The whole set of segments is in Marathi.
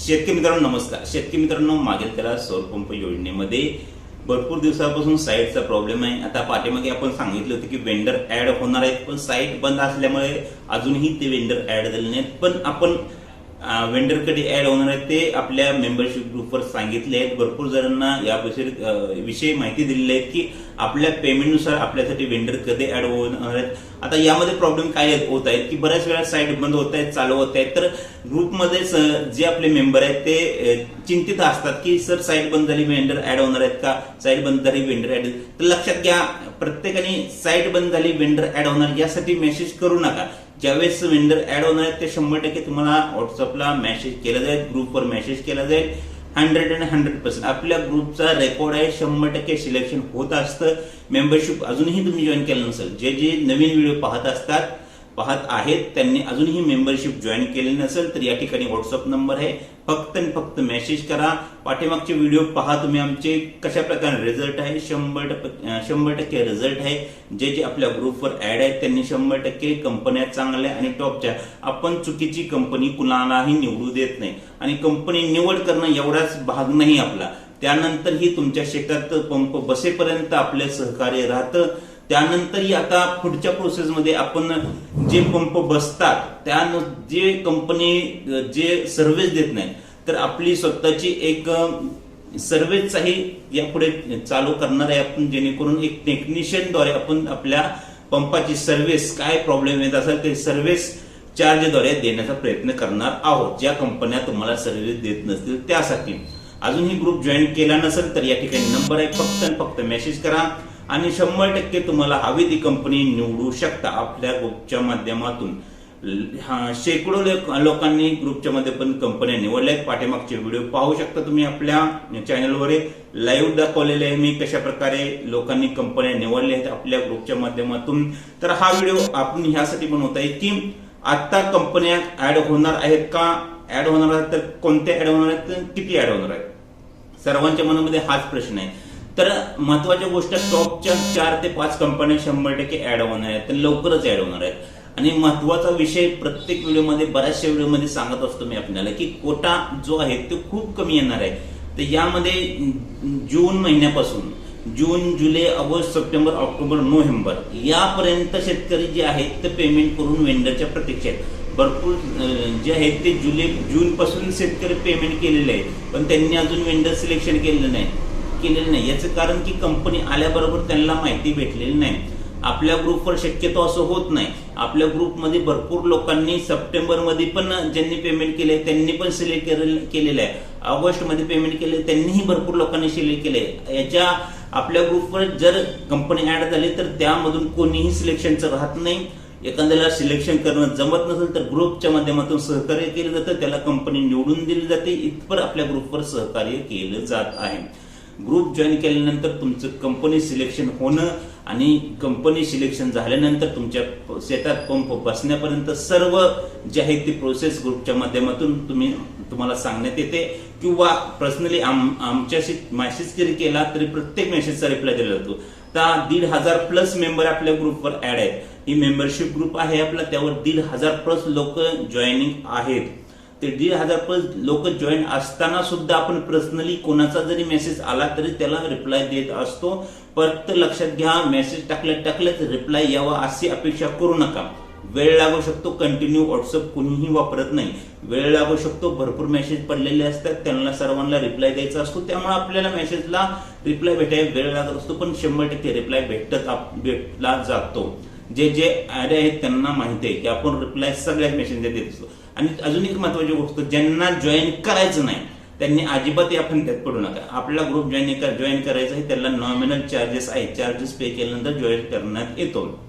शेतकरी मित्रांनो नमस्कार. शेतकरी मित्रांनो मागेल त्याला सौरपंप योजनेमध्ये भरपूर दिवसापासून साईटचा प्रॉब्लेम आहे. आता पाठीमागे आपण सांगितलं होतं की वेंडर ऍड होणार आहेत पण साईट बंद असल्यामुळे अजूनही ते वेंडर ऍड झाले नाहीत. पण आपण वेंडरकडे ऍड होणार आहेत ते आपल्या मेंबरशिप ग्रुपवर सांगितले आहेत. भरपूर जणांना या विषयी माहिती दिलेली आहे की आपल्या पेमेंटनुसार आपल्यासाठी वेंडर कधी ऍड होणार आहेत. आता यामध्ये प्रॉब्लेम काय आहेत- होत आहेत की बऱ्याच वेळा साईट बंद होत आहेत चालू होत आहेत. तर ग्रुपमध्ये जे आपले मेंबर आहेत ते चिंतित असतात की सर साईट बंद झाली वेंडर ऍड होणार आहेत का? साईट बंद झाली वेंडर ऍड तर लक्षात घ्या प्रत्येकाने साईट बंद झाली वेंडर ऍड होणार यासाठी मेसेज करू नका. ज्यावेळेस वेंडर ऍड होणार आहेत ते शंभर टक्के तुम्हाला व्हॉट्सअपला मेसेज केला जाईल ग्रुपवर मेसेज केला जाईल. हंड्रेड अँड हंड्रेड पर्सेंट आपल्या ग्रुपचा रेकॉर्ड आहे शंभर टक्के सिलेक्शन होत असतं. मेंबरशिप अजूनही तुम्ही जॉईन केलं नसेल. जे जे नवीन व्हिडिओ पाहत असतात पाहत आहेत. त्यांनी अजूनही मेंबरशिप जॉईन केली नसेल तर या ठिकाणी व्हॉट्सअप नंबर आहे. फक्त आणि फक्त मेसेज करा. पाठीमागचे व्हिडिओ पहा तुम्ही आमचे. कशा प्रकारे रिझल्ट आहे? शंभर शंभर टक्के रिझल्ट आहे. जे जे आपल्या ग्रुपवर ऍड आहेत त्यांनी शंभर टक्के कंपन्या चांगल्या आणि टॉपच्या आपण चुकीची कंपनी कुणालाही निवडू देत नाही. आणि कंपनी निवड करणं एवढाच भाग नाही आपला. त्यानंतरही तुमच्या शेतात पंप बसेपर्यंत आपले सहकार्य राहतं. त्यानंतरही आता पुढच्या प्रोसेसमध्ये आपण जे पंप बसतात त्या जे कंपनी जे सर्व्हिस देत नाही तर आपली स्वतःची एक सर्व्हिसचाही यापुढे चालू करणार आहे आपण जेणेकरून एक टेक्निशियनद्वारे आपण आपल्या पंपाची सर्व्हिस काय प्रॉब्लेम येत असेल ते सर्व्हिस चार्जद्वारे देण्याचा प्रयत्न करणार आहोत. ज्या कंपन्या तुम्हाला सर्व्हिस देत नसतील त्यासाठी. अजूनही ग्रुप जॉईन केला नसेल तर या ठिकाणी नंबर आहे फक्त आणि फक्त मेसेज करा. आणि शंभर टक्के तुम्हाला हवी ती कंपनी निवडू शकता आपल्या ग्रुपच्या माध्यमातून. हा, शेकडो लोकांनी ग्रुपच्या मध्ये पण कंपन्या निवडल्या आहेत. पाठीमागचे व्हिडिओ पाहू शकता तुम्ही आपल्या चॅनलवर. लाईव्ह दाखवलेले आहे. मी कशा प्रकारे लोकांनी कंपन्या निवडल्या आहेत आपल्या ग्रुपच्या माध्यमातून. तर हा व्हिडिओ आपण ह्यासाठी बनवत आहे की आता कंपन्या ऍड होणार आहेत का? ऍड होणार आहेत तर कोणत्या ऍड होणार आहेत? तर किती ऍड होणार आहेत? सर्वांच्या मनामध्ये हाच प्रश्न आहे. तर महत्त्वाच्या गोष्ट टॉपच्या चार ते पाच कंपन्या शंभर टक्के ऍड होणार आहेत. तर लवकरच ऍड होणार आहेत. आणि महत्त्वाचा विषय प्रत्येक व्हिडिओमध्ये बऱ्याचशा व्हिडिओमध्ये सांगत असतो मी आपल्याला की कोटा जो आहे तो खूप कमी येणार आहे. तर यामध्ये जून महिन्यापासून जून जुलै ऑगस्ट सप्टेंबर ऑक्टोबर नोव्हेंबर यापर्यंत शेतकरी जे आहेत ते पेमेंट करून वेंडरच्या प्रतीक्षेत भरपूर जे आहेत ते जुलै जून पासून शेतकरी पेमेंट केलेले आहे पण त्यांनी अजून वेंडर सिलेक्शन केलेलं नाही. केलेलं नाही. याचं कारण की कंपनी आल्याबरोबर त्यांना माहिती भेटलेली नाही. आपल्या ग्रुपवर शक्यतो असं होत नाही. आपल्या ग्रुपमध्ये भरपूर लोकांनी सप्टेंबरमध्ये पण ज्यांनी पेमेंट केले त्यांनी पण सिलेक्ट केलेलं आहे. ऑगस्टमध्ये पेमेंट केले त्यांनीही भरपूर लोकांनी सिलेक्ट केले याच्या आपल्या ग्रुपवर जर कंपनी ऍड झाली तर त्यामधून कोणीही सिलेक्शनचं राहत नाही. एखाद्याला सिलेक्शन करणं जमत नसेल तर ग्रुपच्या माध्यमातून सहकार्य केलं जातं. त्याला कंपनी निवडून दिली जाते. इथपर आपल्या ग्रुपवर सहकार्य केलं जात आहे. ग्रुप जॉईन केल्यानंतर तुमचं कंपनी सिलेक्शन होणं आणि कंपनी सिलेक्शन झाल्यानंतर तुमच्या शेतात पंप बसण्यापर्यंत सर्व जे आहे ती प्रोसेस ग्रुपच्या माध्यमातून तुम्ही तुम्हाला सांगण्यात येते. किंवा पर्सनली आम आमच्याशी मेसेज जरी केला तरी प्रत्येक मेसेजचा रिप्लाय दिला जातो. तर दीड हजार प्लस मेंबर आपल्या ग्रुपवर ऍड आहेत. ही मेंबरशिप ग्रुप आहे आपला त्यावर दीड हजार प्लस लोक जॉईनिंग आहेत. ते दीड हजार प्लस लोक जॉईन असताना सुद्धा आपण पर्सनली कोणाचा जरी मेसेज आला तरी त्याला रिप्लाय देत असतो. फक्त लक्षात घ्या मेसेज टाकल्या टाकल्याच रिप्लाय यावा अशी अपेक्षा करू नका. वेळ लागू शकतो कंटिन्यू व्हॉट्सअप कुणीही वापरत नाही. वेळ लागू शकतो भरपूर मेसेज पडलेले असतात त्यांना सर्वांना रिप्लाय द्यायचा असतो. त्यामुळे आपल्याला मेसेजला रिप्लाय भेटायला वेळ लागत असतो पण शंभर टक्के रिप्लाय भेटत आप- भेटला जातो. जे जे ॲड आहेत त्यांना माहिती आहे की आपण रिप्लाय सगळ्या मेसेज देत असतो. आणि अजून एक महत्वाची गोष्ट ज्यांना जॉईन करायचं नाही त्यांनी अजिबात या फंद्यात पडू नका. आपला ग्रुप जॉईन जॉईन करायचा आहे त्याला नॉमिनल चार्जेस आहे. चार्जेस पे केल्यानंतर जॉईन करण्यात येतो.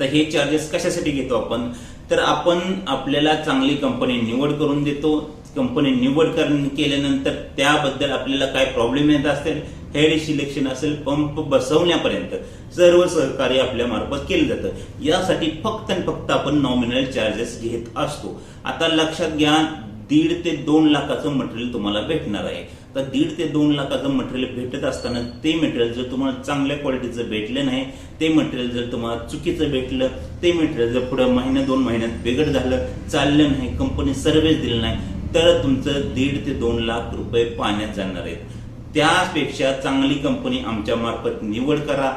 तर हे चार्जेस कशासाठी घेतो आपण? तर आपण आपल्याला चांगली कंपनी निवड करून देतो. कंपनी निवड कर- केल्यानंतर त्याबद्दल आपल्याला काय प्रॉब्लेम येत असतील हेड सिलेक्शन असेल पंप बसवण्यापर्यंत सर्व सहकार्य आपल्या मार्फत केलं जातं. यासाठी फक्त आणि फक्त आपण नॉमिनल चार्जेस घेत असतो. आता लक्षात घ्या दीड ते दोन लाखाचं मटेरियल तुम्हाला भेटणार आहे. तर दीड ते दोन लाखाचं मटेरियल भेटत असताना ते मटेरियल जर तुम्हाला चांगल्या क्वालिटीचं भेटलं नाही ते मटेरियल जर तुम्हाला चुकीचं भेटलं ते मटेरियल जर पुढे महिना दोन महिन्यात बिघड झालं चाललं नाही कंपनी सर्व्हिस दिली नाही तर तुमचं दीड ते दोन लाख रुपये पाण्यात जाणार आहेत. त्यापेक्षा चांगली कंपनी आमच्या मार्फत निवड करा.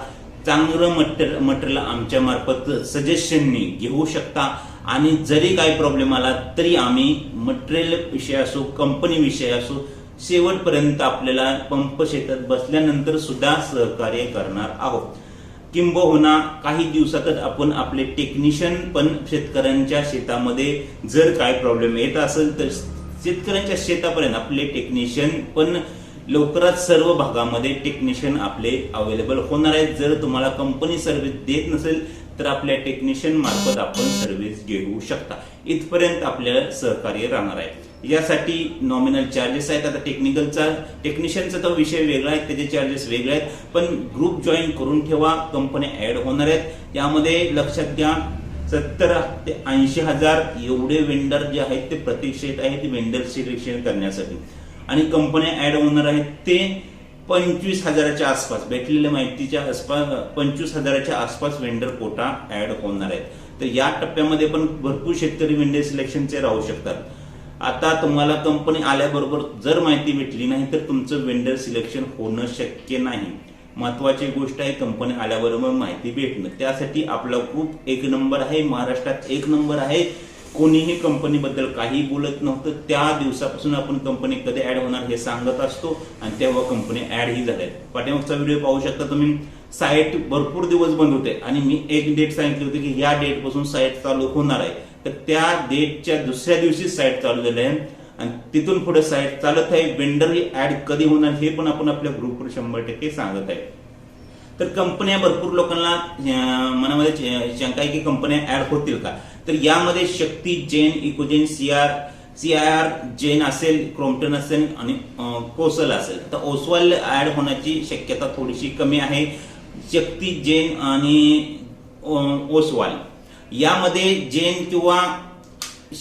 चांगलं मटेर मटेरियल आमच्या मार्फत सजेशननी घेऊ शकता. आणि जरी काही प्रॉब्लेम आला तरी आम्ही मटेरियल विषय असो कंपनी विषय असो शेवटपर्यंत आपल्याला पंप शेतात बसल्यानंतर सुद्धा सहकार्य करणार आहोत. किंबहुना काही दिवसातच आपण आपले टेक्निशियन पण शेतकऱ्यांच्या शेतामध्ये जर काय प्रॉब्लेम येत असेल तर शेतकऱ्यांच्या शेतापर्यंत आपले टेक्निशियन पण लवकरात सर्व भागामध्ये टेक्निशियन आपले अवेलेबल होणार आहेत. जर तुम्हाला कंपनी सर्व्हिस देत नसेल तर आपल्या टेक्निशियन मार्फत आपण सर्व्हिस घेऊ शकता. इथपर्यंत आपल्याला सहकार्य राहणार आहे. यासाठी नॉमिनल चार्जेस आहेत. आता टेक्निकलचा टेक्निशियनचा तो विषय वेगळा आहे त्याचे चार्जेस वेगळे आहेत. पण ग्रुप जॉईन करून ठेवा कंपन्या ऍड होणार आहेत. यामध्ये लक्षात घ्या सत्तर ते ऐंशी हजार एवढे वेंडर जे आहेत ते प्रतीक्षेत आहेत वेंडर सिलेक्शन करण्यासाठी. आणि कंपन्या ऍड होणार आहेत ते पंचवीस हजाराच्या आसपास. भेटलेल्या माहितीच्या आसपास पंचवीस हजाराच्या आसपास वेंडर कोटा ऍड होणार आहेत. तर या टप्प्यामध्ये पण भरपूर शेतकरी वेंडर सिलेक्शनचे राहू शकतात. आता तुम्हाला कंपनी आल्याबरोबर जर माहिती भेटली नाही तर तुमचं वेंडर सिलेक्शन होणं शक्य नाही. महत्वाची गोष्ट आहे कंपनी आल्याबरोबर माहिती भेटणं. त्यासाठी आपला ग्रुप एक नंबर आहे महाराष्ट्रात एक नंबर आहे. कोणीही कंपनीबद्दल काही बोलत नव्हतं. त्या दिवसापासून आपण कंपनी कधी ऍड होणार हे सांगत असतो आणि तेव्हा कंपनी ऍड ही झाल्या पाठीमागचा व्हिडिओ पाहू शकता तुम्ही. साईट भरपूर दिवस बंद होते आणि मी एक डेट सांगितली होती की या डेटपासून साईट चालू होणार आहे. तर त्या डेटच्या दुसऱ्या दिवशी साईट चालू झाली आहे. आणि तिथून पुढे साईट चालत आहे. वेंडर ऍड कधी होणार हे पण आपण आपल्या ग्रुपवर शंभर टक्के सांगत आहे. तर कंपन्या भरपूर लोकांना मनामध्ये शंका आहे की कंपन्या ऍड होतील का? तर यामध्ये Shakti Jain Ecogen CR CIR Jain असेल क्रोम्प्टन असेल आणि कोसल असेल. तर ओसवाल ऍड होण्याची शक्यता थोडीशी कमी आहे. शक्ती जैन आणि ओसवाल. यामध्ये जैन किंवा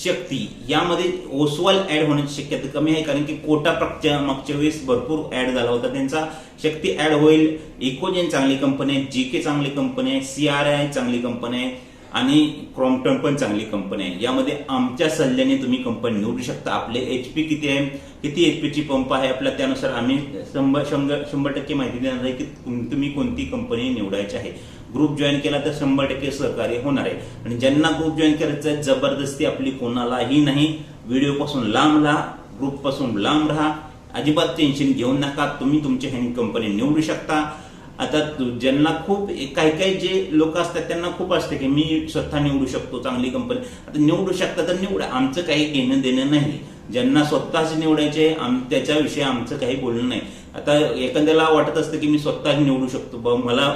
शक्ती यामध्ये ओसवाल ऍड होण्याची शक्यता कमी आहे. कारण की कोटा प्रगच्या मागच्या वेळेस भरपूर ऍड झाला होता. त्यांचा शक्ती ऍड होईल. इकोजेन चांगली कंपनी आहे जी के चांगली कंपनी आहे सीआरआय चांगली कंपनी आहे. आणि क्रॉम्प्टन पण चांगली कंपनी आहे. यामध्ये आमच्या सल्ल्याने तुम्ही कंपनी निवडू शकता. आपले एच पी किती आहे? किती एच पीची पंप आहे? आपल्या त्यानुसार आम्ही शंभर शंभर शंभर टक्के माहिती देणार आहे की तुम्ही कोणती कंपनी निवडायची आहे. ग्रुप जॉईन केला तर शंभर टक्के सहकार्य होणार आहे. आणि ज्यांना ग्रुप जॉईन करायचं आहे जबरदस्ती आपली कोणालाही नाही. व्हिडिओ पासून लांब राहा ग्रुपपासून लांब राहा. अजिबात टेन्शन घेऊ नका. तुम्ही तुमची हँड कंपनी निवडू शकता. आता ज्यांना खूप काही काही जे लोक असतात त्यांना खूप असते की मी स्वतः निवडू शकतो चांगली कंपनी आता निवडू शकता तर निवडा. आमचं काही घेणं देणं नाही. ज्यांना स्वतःच निवडायचे आम त्याच्याविषयी आमचं काही बोलणं नाही. आता एखाद्याला वाटत असतं की मी स्वतः निवडू शकतो. बा मला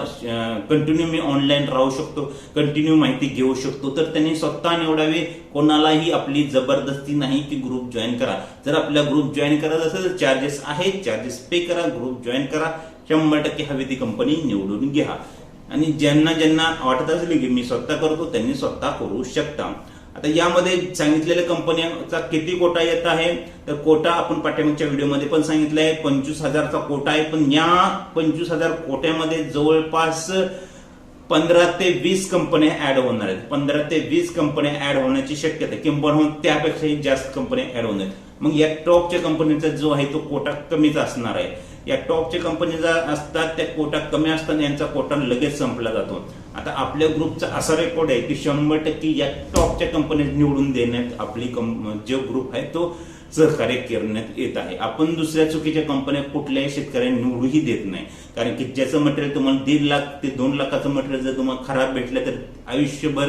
कंटिन्यू मी ऑनलाईन राहू शकतो कंटिन्यू माहिती घेऊ शकतो. तर त्यांनी स्वतः निवडावे. कोणालाही आपली जबरदस्ती नाही की ग्रुप जॉईन करा. जर आपला ग्रुप जॉईन करायचा असेल तर चार्जेस आहेत. चार्जेस पे करा. ग्रुप जॉईन करा. शंभर टक्के हवी ती कंपनी निवडून घ्या. आणि ज्यांना ज्यांना वाटत असली की मी स्वतः करतो त्यांनी स्वतः करू शकता. आता यामध्ये सांगितलेल्या कंपन्यांचा किती कोटा येत आहे? तर कोटा आपण पाठ्यामागच्या व्हिडिओमध्ये पण सांगितलंय. पंचवीस हजारचा कोटा आहे. पण या पंचवीस हजार कोट्यामध्ये जवळपास पंधरा ते वीस कंपन्या ऍड होणार आहेत. पंधरा ते वीस कंपन्या ऍड होण्याची शक्यता आहे. किंबहुना त्यापेक्षाही जास्त कंपन्या ऍड होणार आहेत. मग या टॉपच्या कंपनीचा जो आहे तो कोटा कमीच असणार आहे. या टॉपच्या कंपनी ज्या असतात त्या कोटा कमी असताना यांचा कोटा लगेच संपला जातो. आता आपल्या ग्रुपचा असा रेकॉर्ड आहे की शंभर टक्के या टॉपच्या कंपन्या निवडून देण्यात आपली कं- जो ग्रुप आहे तो सहकार्य करण्यात येत आहे. आपण दुसऱ्या चुकीच्या कंपन्या कुठल्याही शेतकऱ्यांना निवडूही देत नाही. कारण की ज्याचं मटेरियल तुम्हाला दीड लाख ते दोन लाखाचं मटेरियल जर तुम्हाला खराब भेटलं तर आयुष्यभर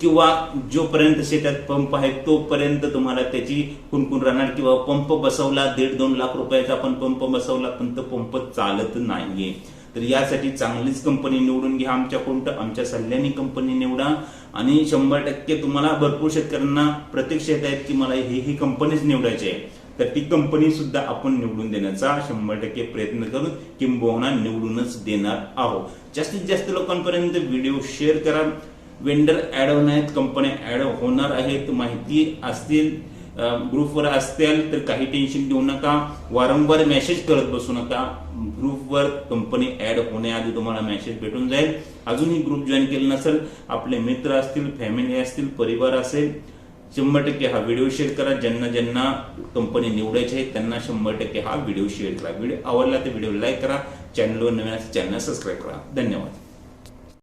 किंवा जोपर्यंत शेतात पंप आहे तोपर्यंत तुम्हाला त्याची कुणकुण राहणार किंवा पंप बसवला दीड दोन लाख रुपयाचा आपण पंप बसवला पण तो पंप चालत नाहीये. तर यासाठी चांगलीच कंपनी निवडून घ्या आमच्या कोणतं आमच्या सल्ल्याने कंपनी निवडा. आणि शंभर टक्के तुम्हाला भरपूर शेतकऱ्यांना प्रत्यक्ष येत आहेत की मला ही ही कंपनीच निवडायची आहे. तर ती कंपनी सुद्धा आपण निवडून देण्याचा शंभर टक्के प्रयत्न करून किंबहुना निवडूनच देणार आहोत. जास्तीत जास्त लोकांपर्यंत व्हिडिओ शेअर करा. वेंडर ऍड होणार कंपन्या ऍड होणार आहेत माहिती असतील ग्रुपवर असतील तर काही टेन्शन घेऊ नका. वारंवार मेसेज करत बसू नका. ग्रुपवर कंपनी ऍड होण्याआधी तुम्हाला मेसेज भेटून जाईल. अजूनही ग्रुप जॉईन केलं नसेल आपले मित्र असतील फॅमिली असतील परिवार असेल शंभर टक्के हा व्हिडिओ शेअर करा. ज्यांना ज्यांना कंपनी निवडायची आहे त्यांना शंभर टक्के हा व्हिडिओ शेअर करा. व्हिडिओ आवडला तर व्हिडिओ लाईक करा. चॅनलवर नवीन चॅनल सबस्क्राईब करा. धन्यवाद.